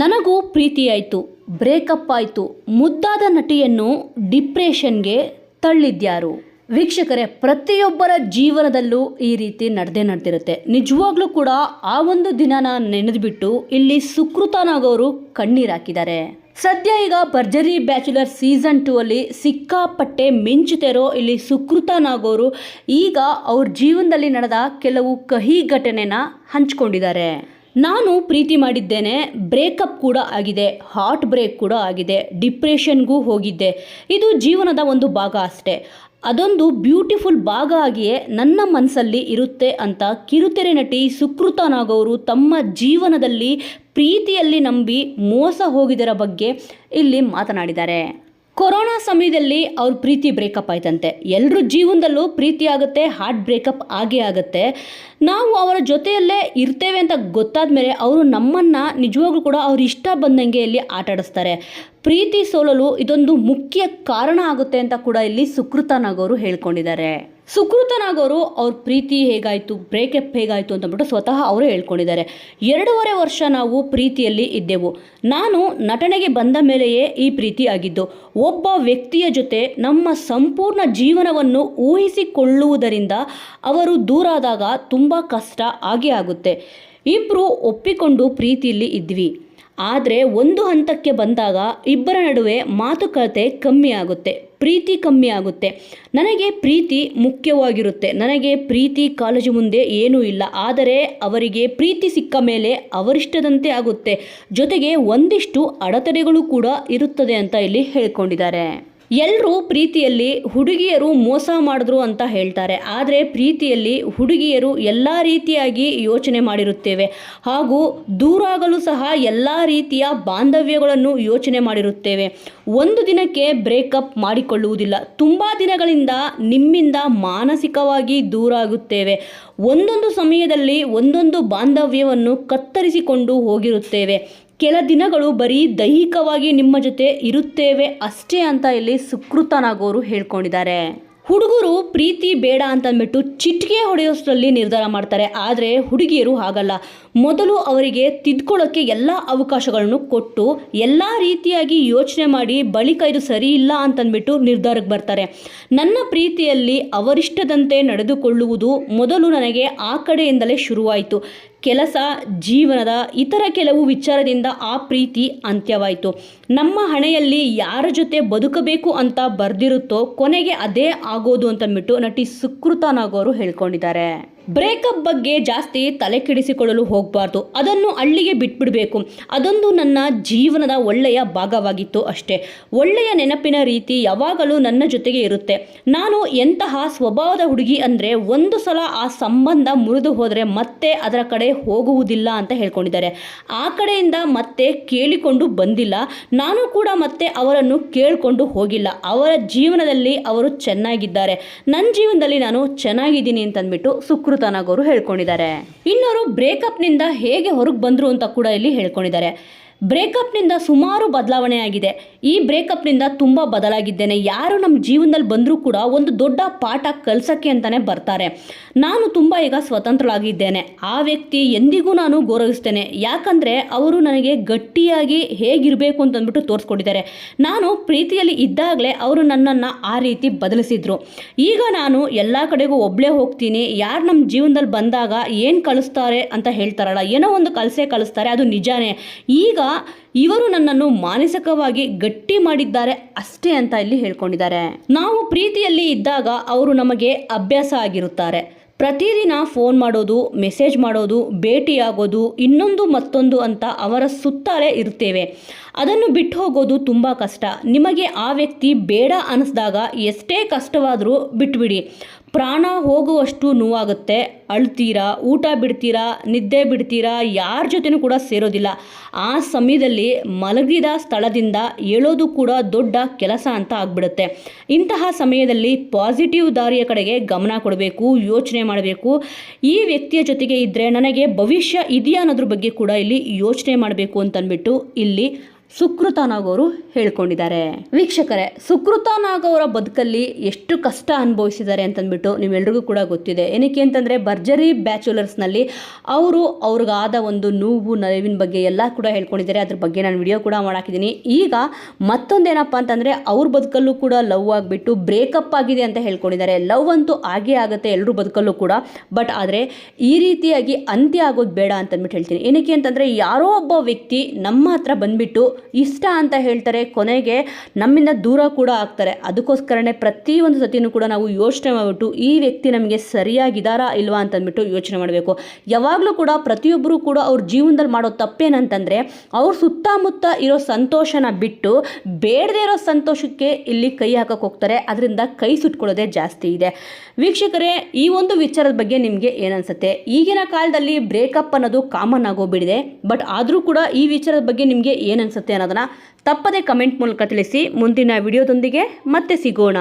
ನನಗೂ ಪ್ರೀತಿಯಾಯಿತು ಬ್ರೇಕಪ್ ಆಯಿತು, ಮುದ್ದಾದ ನಟಿಯನ್ನು ಡಿಪ್ರೆಷನ್ಗೆ ತಳ್ಳಿದ್ಯಾರು. ವೀಕ್ಷಕರೇ, ಪ್ರತಿಯೊಬ್ಬರ ಜೀವನದಲ್ಲೂ ಈ ರೀತಿ ನಡೆದೇ ನಡೆದಿರುತ್ತೆ. ನಿಜವಾಗ್ಲೂ ಕೂಡ ಆ ಒಂದು ದಿನನ ನೆನೆದುಬಿಟ್ಟು ಇಲ್ಲಿ ಸುಕೃತನಾಗೋರು ಕಣ್ಣೀರು ಹಾಕಿದ್ದಾರೆ. ಸದ್ಯ ಈಗ ಭರ್ಜರಿ ಬ್ಯಾಚುಲರ್ ಸೀಸನ್ ಟೂ ಅಲ್ಲಿ ಸಿಕ್ಕಾಪಟ್ಟೆ ಮಿಂಚುತ್ತಿರೋ ಇಲ್ಲಿ ಸುಕೃತನಾಗೋರು ಈಗ ಅವ್ರ ಜೀವನದಲ್ಲಿ ನಡೆದ ಕೆಲವು ಕಹಿ ಘಟನೆನ ಹಂಚ್ಕೊಂಡಿದ್ದಾರೆ. ನಾನು ಪ್ರೀತಿ ಮಾಡಿದ್ದೇನೆ, ಬ್ರೇಕಪ್ ಕೂಡ ಆಗಿದೆ ಹಾರ್ಟ್ ಬ್ರೇಕ್ ಕೂಡ ಆಗಿದೆ, ಡಿಪ್ರೆಷನ್ಗೂ ಹೋಗಿದ್ದೆ. ಇದು ಜೀವನದ ಒಂದು ಭಾಗ ಅಷ್ಟೇ. ಅದೊಂದು ಬ್ಯೂಟಿಫುಲ್ ಭಾಗ ಆಗಿಯೇ ನನ್ನ ಮನಸ್ಸಲ್ಲಿ ಇರುತ್ತೆ ಅಂತ ಕಿರುತೆರೆ ನಟಿ ಸುಕೃತ ನಾಗವರು ತಮ್ಮ ಜೀವನದಲ್ಲಿ ಪ್ರೀತಿಯಲ್ಲಿ ನಂಬಿ ಮೋಸ ಹೋಗಿದರ ಬಗ್ಗೆ ಇಲ್ಲಿ ಮಾತನಾಡಿದ್ದಾರೆ. ಕೊರೋನಾ ಸಮಯದಲ್ಲಿ ಅವ್ರ ಪ್ರೀತಿ ಬ್ರೇಕಪ್ ಆಯ್ತಂತೆ. ಎಲ್ಲರ ಜೀವನದಲ್ಲೂ ಪ್ರೀತಿ ಆಗುತ್ತೆ, ಹಾರ್ಟ್ ಬ್ರೇಕಪ್ ಆಗೇ ಆಗುತ್ತೆ. ನಾವು ಅವರ ಜೊತೆಯಲ್ಲೇ ಇರ್ತೇವೆ ಅಂತ ಗೊತ್ತಾದ ಮೇಲೆ ಅವರು ನಮ್ಮನ್ನು ನಿಜವಾಗ್ಲೂ ಕೂಡ ಅವ್ರ ಇಷ್ಟ ಬಂದಂಗೆ ಇಲ್ಲಿ ಆಟ ಆಡಿಸ್ತಾರೆ ಪ್ರೀತಿ ಸೋಲಲು ಇದೊಂದು ಮುಖ್ಯ ಕಾರಣ ಆಗುತ್ತೆ ಅಂತ ಕೂಡ ಇಲ್ಲಿ ಸುಕೃತನಾಗೋರು ಹೇಳ್ಕೊಂಡಿದ್ದಾರೆ. ಸುಕೃತನಾಗೋರು ಅವ್ರ ಪ್ರೀತಿ ಹೇಗಾಯಿತು ಬ್ರೇಕಪ್ ಹೇಗಾಯಿತು ಅಂತಂದ್ಬಿಟ್ಟು ಸ್ವತಃ ಅವರು ಹೇಳ್ಕೊಂಡಿದ್ದಾರೆ. ಎರಡೂವರೆ ವರ್ಷ ನಾವು ಪ್ರೀತಿಯಲ್ಲಿ ಇದ್ದೆವು. ನಾನು ನಟನೆಗೆ ಬಂದ ಮೇಲೆಯೇ ಈ ಪ್ರೀತಿ ಆಗಿದ್ದು, ಒಬ್ಬ ವ್ಯಕ್ತಿಯ ಜೊತೆ ನಮ್ಮ ಸಂಪೂರ್ಣ ಜೀವನವನ್ನು ಊಹಿಸಿಕೊಳ್ಳುವುದರಿಂದ ಅವರು ದೂರಾದಾಗ ತುಂಬ ಕಷ್ಟ ಆಗೇ ಆಗುತ್ತೆ. ಇಬ್ಬರು ಒಪ್ಪಿಕೊಂಡು ಪ್ರೀತಿಯಲ್ಲಿ ಇದ್ವಿ. ಆದರೆ ಒಂದು ಹಂತಕ್ಕೆ ಬಂದಾಗ ಇಬ್ಬರ ನಡುವೆ ಮಾತುಕತೆ ಕಮ್ಮಿ ಆಗುತ್ತೆ, ಪ್ರೀತಿ ಕಮ್ಮಿ ಆಗುತ್ತೆ. ನನಗೆ ಪ್ರೀತಿ ಮುಖ್ಯವಾಗಿರುತ್ತೆ. ನನಗೆ ಪ್ರೀತಿ ಕಾಲೇಜು ಮುಂದೆ ಏನೂ ಇಲ್ಲ. ಆದರೆ ಅವರಿಗೆ ಪ್ರೀತಿ ಸಿಕ್ಕ ಮೇಲೆ ಅವರಿಷ್ಟದಂತೆ ಆಗುತ್ತೆ. ಜೊತೆಗೆ ಒಂದಿಷ್ಟು ಅಡೆತಡೆಗಳು ಕೂಡ ಇರುತ್ತದೆ ಅಂತ ಇಲ್ಲಿ ಹೇಳ್ಕೊಂಡಿದ್ದಾರೆ. ಎಲ್ಲರೂ ಪ್ರೀತಿಯಲ್ಲಿ ಹುಡುಗಿಯರು ಮೋಸ ಮಾಡಿದ್ರು ಅಂತ ಹೇಳ್ತಾರೆ. ಆದರೆ ಪ್ರೀತಿಯಲ್ಲಿ ಹುಡುಗಿಯರು ಎಲ್ಲ ರೀತಿಯಾಗಿ ಯೋಚನೆ ಮಾಡಿರುತ್ತೇವೆ. ಹಾಗೂ ದೂರಾಗಲು ಸಹ ಎಲ್ಲ ರೀತಿಯ ಬಾಂಧವ್ಯಗಳನ್ನು ಯೋಚನೆ ಮಾಡಿರುತ್ತೇವೆ. ಒಂದು ದಿನಕ್ಕೆ ಬ್ರೇಕಪ್ ಮಾಡಿಕೊಳ್ಳುವುದಿಲ್ಲ. ತುಂಬ ದಿನಗಳಿಂದ ನಿಮ್ಮಿಂದ ಮಾನಸಿಕವಾಗಿ ದೂರ ಆಗುತ್ತೇವೆ ಒಂದೊಂದು ಸಮಯದಲ್ಲಿ ಒಂದೊಂದು ಬಾಂಧವ್ಯವನ್ನು ಕತ್ತರಿಸಿಕೊಂಡು ಹೋಗಿರುತ್ತೇವೆ. ಕೆಲ ದಿನಗಳು ಬರೀ ದೈಹಿಕವಾಗಿ ನಿಮ್ಮ ಜೊತೆ ಇರುತ್ತೇವೆ ಅಷ್ಟೇ ಅಂತ ಇಲ್ಲಿ ಸುಕೃತನಾಗೋರು ಹೇಳ್ಕೊಂಡಿದ್ದಾರೆ. ಹುಡುಗರು ಪ್ರೀತಿ ಬೇಡ ಅಂತಂದ್ಬಿಟ್ಟು ಚಿಟಿಕೆ ಹೊಡೆಯೋಷ್ಟರಲ್ಲಿ ನಿರ್ಧಾರ ಮಾಡ್ತಾರೆ. ಆದರೆ ಹುಡುಗಿಯರು ಹಾಗಲ್ಲ. ಮೊದಲು ಅವರಿಗೆ ತಿದ್ಕೊಳ್ಳೋಕ್ಕೆ ಎಲ್ಲ ಅವಕಾಶಗಳನ್ನು ಕೊಟ್ಟು ಎಲ್ಲ ರೀತಿಯಾಗಿ ಯೋಚನೆ ಮಾಡಿ ಬಳಿಕ ಇದು ಸರಿ ಇಲ್ಲ ಅಂತಂದ್ಬಿಟ್ಟು ನಿರ್ಧಾರಕ್ಕೆ ಬರ್ತಾರೆ. ನನ್ನ ಪ್ರೀತಿಯಲ್ಲಿ ಅವರಿಷ್ಟದಂತೆ ನಡೆದುಕೊಳ್ಳುವುದು ಮೊದಲು ನನಗೆ ಆ ಕಡೆಯಿಂದಲೇ ಶುರುವಾಯಿತು. ಕೆಲಸ, ಜೀವನದ ಇತರ ಕೆಲವು ವಿಚಾರದಿಂದ ಆ ಪ್ರೀತಿ ಅಂತ್ಯವಾಯಿತು. ನಮ್ಮ ಹಣೆಯಲ್ಲಿ ಯಾರ ಜೊತೆ ಬದುಕಬೇಕು ಅಂತ ಬರ್ದಿರುತ್ತೋ ಕೊನೆಗೆ ಅದೇ ಆಗೋದು ಅಂತಂದ್ಬಿಟ್ಟು ನಟಿ ಸುಕೃತನಾಗೋರು ಹೇಳ್ಕೊಂಡಿದ್ದಾರೆ. ಬ್ರೇಕಪ್ ಬಗ್ಗೆ ಜಾಸ್ತಿ ತಲೆ ಕೆಡಿಸಿಕೊಳ್ಳಲು ಹೋಗಬಾರ್ದು. ಅದನ್ನು ಅಳ್ಳಿಗೆ ಬಿಟ್ಬಿಡಬೇಕು. ಅದೊಂದು ನನ್ನ ಜೀವನದ ಒಳ್ಳೆಯ ಭಾಗವಾಗಿತ್ತು ಅಷ್ಟೇ. ಒಳ್ಳೆಯ ನೆನಪಿನ ರೀತಿ ಯಾವಾಗಲೂ ನನ್ನ ಜೊತೆಗೆ ಇರುತ್ತೆ. ನಾನು ಎಂತಹ ಸ್ವಭಾವದ ಹುಡುಗಿ ಅಂದರೆ ಒಂದು ಸಲ ಆ ಸಂಬಂಧ ಮುರಿದು ಹೋದರೆ ಮತ್ತೆ ಅದರ ಕಡೆ ಹೋಗುವುದಿಲ್ಲ ಅಂತ ಹೇಳ್ಕೊಂಡಿದ್ದಾರೆ. ಆ ಕಡೆಯಿಂದ ಮತ್ತೆ ಕೇಳಿಕೊಂಡು ಬಂದಿಲ್ಲ. ನಾನು ಕೂಡ ಮತ್ತೆ ಅವರನ್ನು ಕೇಳಿಕೊಂಡು ಹೋಗಿಲ್ಲ. ಅವರ ಜೀವನದಲ್ಲಿ ಅವರು ಚೆನ್ನಾಗಿದ್ದಾರೆ. ನನ್ನ ಜೀವನದಲ್ಲಿ ನಾನು ಚೆನ್ನಾಗಿದ್ದೀನಿ ಅಂತಂದ್ಬಿಟ್ಟು ಸುಕೃತನಾಗವರು ಹೇಳ್ಕೊಂಡಿದ್ದಾರೆ. ಇನ್ನವರು ಬ್ರೇಕಪ್ನಿಂದ ಹೇಗೆ ಹೊರಗೆ ಬಂದರು ಅಂತ ಕೂಡ ಇಲ್ಲಿ ಹೇಳ್ಕೊಂಡಿದ್ದಾರೆ. ಬ್ರೇಕಪ್ನಿಂದ ಸುಮಾರು ಬದಲಾವಣೆ ಆಗಿದೆ ಈ ಬ್ರೇಕಪ್ನಿಂದ ತುಂಬ ಬದಲಾಗಿದ್ದೇನೆ. ಯಾರು ನಮ್ಮ ಜೀವನದಲ್ಲಿ ಬಂದರೂ ಕೂಡ ಒಂದು ದೊಡ್ಡ ಪಾಠ ಕಲಿಸೋಕ್ಕೆ ಅಂತಲೇ ಬರ್ತಾರೆ. ನಾನು ತುಂಬ ಈಗ ಸ್ವತಂತ್ರಳಾಗಿದ್ದೇನೆ. ಆ ವ್ಯಕ್ತಿ ಎಂದಿಗೂ ನಾನು ಗೌರವಿಸ್ತೇನೆ. ಯಾಕಂದರೆ ಅವರು ನನಗೆ ಗಟ್ಟಿಯಾಗಿ ಹೇಗಿರಬೇಕು ಅಂತಂದ್ಬಿಟ್ಟು ತೋರಿಸ್ಕೊಟ್ಟಿದ್ದಾರೆ ನಾನು ಪ್ರೀತಿಯಲ್ಲಿ ಇದ್ದಾಗಲೇ ಅವರು ನನ್ನನ್ನು ಆ ರೀತಿ ಬದಲಿಸಿದರು. ಈಗ ನಾನು ಎಲ್ಲ ಕಡೆಗೂ ಒಬ್ಬಳೇ ಹೋಗ್ತೀನಿ. ಯಾರು ನಮ್ಮ ಜೀವನದಲ್ಲಿ ಬಂದಾಗ ಏನು ಕಳಿಸ್ತಾರೆ ಅಂತ ಹೇಳ್ತಾರಲ್ಲ, ಏನೋ ಒಂದು ಕಲಸೇ ಕಳಿಸ್ತಾರೆ ಅದು ನಿಜಾನೇ. ಈಗ ಇವರು ನನ್ನನ್ನು ಮಾನಸಿಕವಾಗಿ ಗಟ್ಟಿ ಮಾಡಿದ್ದಾರೆ ಅಷ್ಟೇ ಅಂತ ಇಲ್ಲಿ ಹೇಳ್ಕೊಂಡಿದ್ದಾರೆ. ನಾವು ಪ್ರೀತಿಯಲ್ಲಿ ಇದ್ದಾಗ ಅವರು ನಮಗೆ ಅಭ್ಯಾಸ ಆಗಿರುತ್ತಾರೆ. ಪ್ರತಿದಿನ ಫೋನ್ ಮಾಡೋದು, ಮೆಸೇಜ್ ಮಾಡೋದು, ಭೇಟಿಯಾಗೋದು, ಇನ್ನೊಂದು ಮತ್ತೊಂದು ಅಂತ ಅವರ ಸುತ್ತಲೇ ಇರ್ತೇವೆ ಅದನ್ನು ಬಿಟ್ಟು ಹೋಗೋದು ತುಂಬ ಕಷ್ಟ. ನಿಮಗೆ ಆ ವ್ಯಕ್ತಿ ಬೇಡ ಅನ್ನಿಸ್ದಾಗ ಎಷ್ಟೇ ಕಷ್ಟವಾದರೂ ಬಿಟ್ಬಿಡಿ. ಪ್ರಾಣ ಹೋಗುವಷ್ಟು ನೋವಾಗುತ್ತೆ. ಅಳ್ತೀರಾ, ಊಟ ಬಿಡ್ತೀರಾ, ನಿದ್ದೆ ಬಿಡ್ತೀರಾ, ಯಾರ ಜೊತೆನೂ ಕೂಡ ಸೇರೋದಿಲ್ಲ. ಆ ಸಮಯದಲ್ಲಿ ಮಲಗಿದ ಸ್ಥಳದಿಂದ ಏಳೋದು ಕೂಡ ದೊಡ್ಡ ಕೆಲಸ ಅಂತ ಆಗ್ಬಿಡುತ್ತೆ. ಇಂತಹ ಸಮಯದಲ್ಲಿ ಪಾಸಿಟಿವ್ ದಾರಿಯ ಕಡೆಗೆ ಗಮನ ಕೊಡಬೇಕು, ಯೋಚನೆ ಮಾಡಬೇಕು. ಈ ವ್ಯಕ್ತಿಯ ಜೊತೆಗೆ ಇದ್ದರೆ ನನಗೆ ಭವಿಷ್ಯ ಇದೆಯಾ ಅನ್ನೋದ್ರ ಬಗ್ಗೆ ಕೂಡ ಇಲ್ಲಿ ಯೋಚನೆ ಮಾಡಬೇಕು ಅಂತಂದ್ಬಿಟ್ಟು ಇಲ್ಲಿ ಸುಕೃತ ನಾಗ್ ಅವರು ಹೇಳ್ಕೊಂಡಿದ್ದಾರೆ. ವೀಕ್ಷಕರೇ ಸುಕೃತ ಬದುಕಲ್ಲಿ ಎಷ್ಟು ಕಷ್ಟ ಅನುಭವಿಸಿದ್ದಾರೆ ಅಂತಂದ್ಬಿಟ್ಟು ನಿಮ್ಮೆಲ್ರಿಗೂ ಕೂಡ ಗೊತ್ತಿದೆ. ಏನಕ್ಕೆ ಅಂತಂದರೆ, ಭರ್ಜರಿ ಬ್ಯಾಚುಲರ್ಸ್ನಲ್ಲಿ ಅವರು ಅವ್ರಿಗಾದ ಒಂದು ನೋವು ನರವಿನ ಬಗ್ಗೆ ಎಲ್ಲ ಕೂಡ ಹೇಳ್ಕೊಂಡಿದ್ದಾರೆ. ಅದ್ರ ಬಗ್ಗೆ ನಾನು ವಿಡಿಯೋ ಕೂಡ ಮಾಡಾಕಿದ್ದೀನಿ. ಈಗ ಮತ್ತೊಂದೇನಪ್ಪ ಅಂತಂದರೆ, ಅವ್ರ ಬದುಕಲ್ಲೂ ಕೂಡ ಲವ್ ಆಗಿಬಿಟ್ಟು ಬ್ರೇಕಪ್ ಆಗಿದೆ ಅಂತ ಹೇಳ್ಕೊಂಡಿದ್ದಾರೆ. ಲವ್ ಅಂತೂ ಆಗೇ ಆಗುತ್ತೆ ಎಲ್ಲರೂ ಬದುಕಲ್ಲೂ ಕೂಡ, ಬಟ್ ಆದರೆ ಈ ರೀತಿಯಾಗಿ ಅಂತ್ಯ ಆಗೋದು ಬೇಡ ಅಂತಂದ್ಬಿಟ್ಟು ಹೇಳ್ತೀನಿ. ಏನಕ್ಕೆ ಅಂತಂದರೆ, ಯಾರೋ ಒಬ್ಬ ವ್ಯಕ್ತಿ ನಮ್ಮ ಹತ್ರ ಬಂದ್ಬಿಟ್ಟು ಇಷ್ಟ ಅಂತ ಹೇಳ್ತಾರೆ, ಕೊನೆಗೆ ನಮ್ಮಿಂದ ದೂರ ಕೂಡ ಆಗ್ತಾರೆ. ಅದಕ್ಕೋಸ್ಕರನೇ ಪ್ರತಿಯೊಂದು ಸತಿನೂ ಕೂಡ ನಾವು ಯೋಚನೆ ಮಾಡಿಬಿಟ್ಟು, ಈ ವ್ಯಕ್ತಿ ನಮಗೆ ಸರಿಯಾಗಿದ್ದಾರಾ ಇಲ್ವಾ ಅಂತಂದ್ಬಿಟ್ಟು ಯೋಚನೆ ಮಾಡಬೇಕು. ಯಾವಾಗಲೂ ಕೂಡ ಪ್ರತಿಯೊಬ್ಬರು ಕೂಡ ಅವ್ರ ಜೀವನದಲ್ಲಿ ಮಾಡೋ ತಪ್ಪೇನಂತಂದರೆ, ಅವ್ರ ಸುತ್ತಮುತ್ತ ಇರೋ ಸಂತೋಷನ ಬಿಟ್ಟು ಬೇಡದೇ ಇರೋ ಸಂತೋಷಕ್ಕೆ ಇಲ್ಲಿ ಕೈ ಹಾಕಕ್ಕೆ ಹೋಗ್ತಾರೆ. ಅದರಿಂದ ಕೈ ಸುಟ್ಕೊಳ್ಳೋದೇ ಜಾಸ್ತಿ ಇದೆ. ವೀಕ್ಷಕರೇ, ಈ ಒಂದು ವಿಚಾರದ ಬಗ್ಗೆ ನಿಮಗೆ ಏನನ್ಸುತ್ತೆ? ಈಗಿನ ಕಾಲದಲ್ಲಿ ಬ್ರೇಕಪ್ ಅನ್ನೋದು ಕಾಮನ್ ಆಗೋಗ್ಬಿಟ್ಟಿದೆ ಬಟ್ ಆದರೂ ಕೂಡ ಈ ವಿಚಾರದ ಬಗ್ಗೆ ನಿಮಗೆ ಏನನ್ಸುತ್ತೆ? ಅನ್ನೋದನ್ನು ತಪ್ಪದೇ ಕಮೆಂಟ್ ಮೂಲಕ ತಿಳಿಸಿ ಮುಂದಿನ ವಿಡಿಯೋದೊಂದಿಗೆ ಮತ್ತೆ ಸಿಗೋಣ.